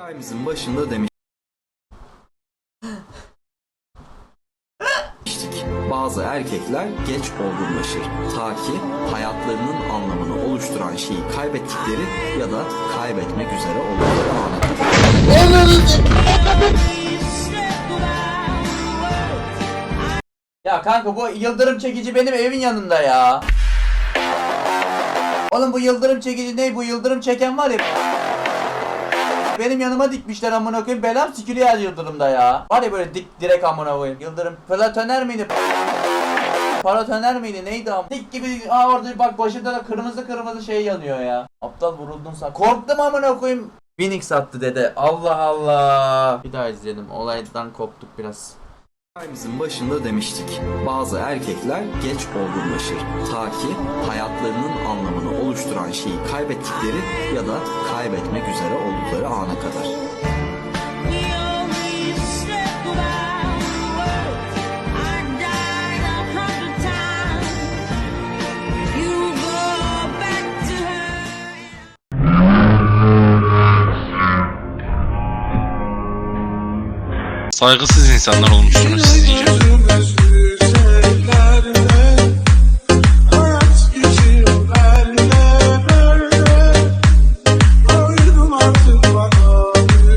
Hikayemizin başında demiştik. Bazı erkekler geç olgunlaşır. Ta ki hayatlarının anlamını oluşturan şeyi kaybettikleri ya da kaybetmek üzere oldukları ana. Ya kanka bu yıldırım çekici benim evin yanında ya. Oğlum bu yıldırım çekici ne? Bu yıldırım çeken var ya. Benim yanıma dikmişler amına koyayım. Belam sikiliyor her yıldırımda ya. Var ya böyle dik direkt amına koyayım. Yıldırım platoner miydi? Paratoner miydi? Neydi am? Dik gibi aa orada bak başında da kırmızı kırmızı şey yanıyor ya. Aptal vuruldun sen. Korktum amına koyayım. Phoenix attı dede. Allah Allah. Bir daha izleyelim. Olaydan koptuk biraz. Hikayemizin başında demiştik. Bazı erkekler geç olgunlaşır. Ta ki hayatlarının anlamını oluşturan şeyi kaybettikleri ya da kaybetmek üzere oldukları ana kadar. Saygısız insanlar olmuşsunuz siz iyice.